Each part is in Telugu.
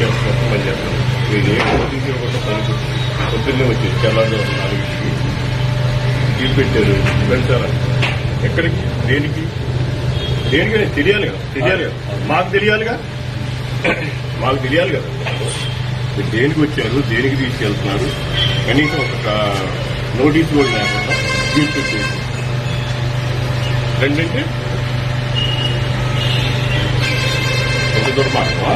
చేస్తున్నట్టు పని చేస్తాను మీరు ఏ ఓటీసీ కోసం పని పొద్దున్నే వచ్చి తెల్లారు నాలుగు డీల్ పెట్టారు వెళ్తారా ఎక్కడికి? దేనికి? దేనికి తెలియాలి కదా తెలియాలి కదా మాకు తెలియాలిగా? మాకు తెలియాలి కదా మీరు దేనికి వచ్చారు? దేనికి తీసుకెళ్తున్నారు? కనీసం ఒక నోటీస్ కూడా లేకుండా డీల్ పెట్టేది రెండంటే? ఒక దుర్మార్గమా?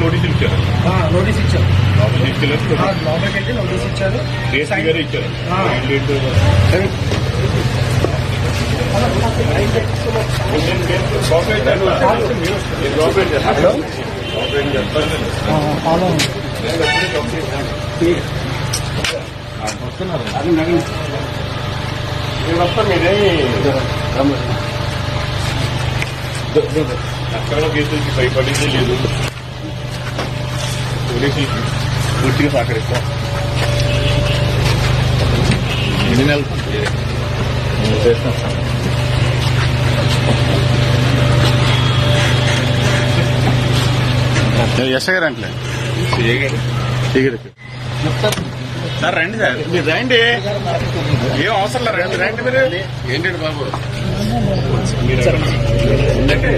నోటీసులు ఇచ్చారు. ఆ, నోటీస్ ఇచ్చారు. లోపలికి వెళ్ళి నోటీస్ ఇచ్చారు. డిఎస్పీ గారు ఇచ్చారు. ఫాలో అక్రమ కేసులకి భయపడేది లేదు. పోలీసులకి పూర్తిగా సహకరిస్తాం. ఎన్ని నెలలు? ఎస్ఐ గారు అంటే సార్ రండి సార్. మీరు రండి. ఏం అవసరం లేదు. రండి రండి మీరు. ఏంటండి బాబు? మీరు ముందుకే